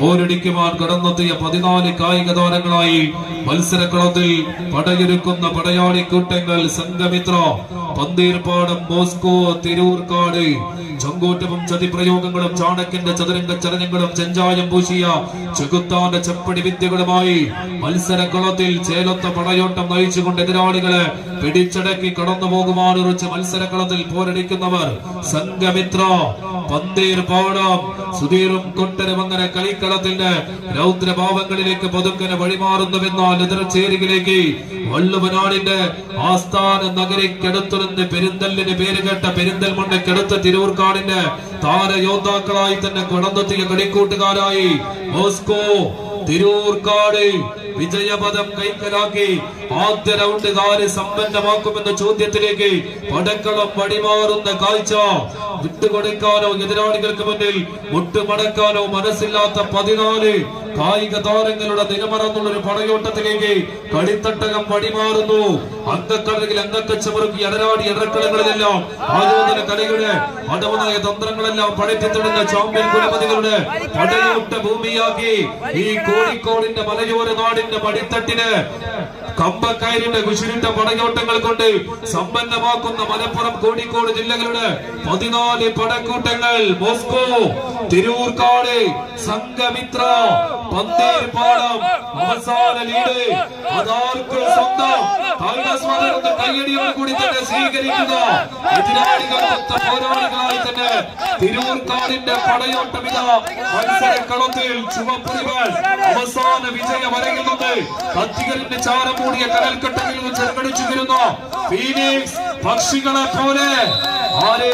പോരടിക്കുവാൻ കടന്നെത്തിയ പതിനാല് കായിക താരങ്ങളായി മത്സരക്കളത്തിൽ പടയൊരുക്കുന്ന പടയാളി കൂട്ടങ്ങൾ സംഘമിത്ര. പന്തീർപ്പാടം മോസ്കോ തിരൂർക്കാട് ചങ്കൂറ്റവും ചതിപ്രയോഗങ്ങളും ചാണക്കിന്റെ ചതുരംഗ ചലനങ്ങളും ചെഞ്ചായം പൂശിയ ചെകുത്താന്റെ ചെപ്പടി വിദ്യകളുമായി മത്സരക്കളത്തിൽ ചേലത്ത പടയോട്ടം നയിച്ചുകൊണ്ട് എതിരാളികളെ പിടിച്ചടക്കി കടന്നു പോകുവാനുറച്ച് മത്സരക്കളത്തിൽ പോരടിക്കുന്നവർ. സംഘമിത്ര പന്തീർ പാടം സുധീറും കൊട്ടരും അങ്ങനെ കളിക്കളത്തിന്റെ രൗദ്രഭാവങ്ങളിലേക്ക് പതുക്കനെ വഴിമാറുന്നുവെന്നാൽ എതിർച്ചേരികളിലേക്ക് വള്ളുവനാടിന്റെ ആസ്ഥാന നഗരിക്കടുത്തു നിന്ന് പെരിന്തലിന് പേര് കേട്ട പെരിന്തൽമണ്ണയ്ക്കടുത്ത തിരൂർക്കാടിന്റെ താരയോദ്ധാക്കളായി തന്നെ കടന്നെത്തിയ കളിക്കൂട്ടുകാരായി മോസ്കോ തിരൂർക്കാട് വിജയപദം കൈക്കലാക്കി ആദ്യ റൗണ്ട് കാൽ സമ്പന്നമാക്കുമെന്ന ചോദ്യത്തിലേക്ക് പടക്കളം പടിമാറുന്ന കാഴ്ച വിട്ടുകൊടുക്കാനോ എതിരാളികൾക്ക് മുന്നിൽ മുട്ടുമടക്കാനോ മനസ്സില്ലാത്ത പതിനാല് കായിക താരങ്ങളുടെ നിലമറന്നുള്ള ഒരു പടയോട്ടത്തിലേക്ക് കളിത്തട്ടകം വഴിമാറുന്നു അങ്കക്കളരിൽ അങ്കക്കച്ചമുറുക്കി എടരാടി എടക്കളങ്ങളിലെല്ലാം ആയോധന കലയുടെ അടവനായ തന്ത്രങ്ങളെല്ലാം പടറ്റിത്തിടുന്ന ചാമ്പ്യൻ കുലപതികളുടെ പടയോട്ട ഭൂമിയാക്കി ഈ കോഴിക്കോടിന്റെ മലയോര നാടിന്റെ പടിത്തട്ടിന് കമ്പക്കയറിന്റെ കുശിരിട്ട പടയോട്ടങ്ങൾ കൊണ്ട് സമ്പന്നമാക്കുന്ന മലപ്പുറം കോഴിക്കോട് ജില്ലകളുടെ പതിനാല് പടക്കൂട്ടങ്ങൾ. മോസ്കോ തിരൂർക്കാട് സംഘമിത്ര പന്തേർപ്പാടം അവസാന ലീഡ്. കൂടി തന്നെ സ്വീകരിക്കുന്നു തന്നെ തിരൂർക്കാടിന്റെ പടയോട്ടം ഇതാ അവസാന വിജയ വരയിൽ കത്തികളിന്റെ ചാരം മൂടിയ കനൽക്കെട്ടയിൽ ചെറുകടിച്ചു വരുന്നു പക്ഷികളെ പോലെ ആരെ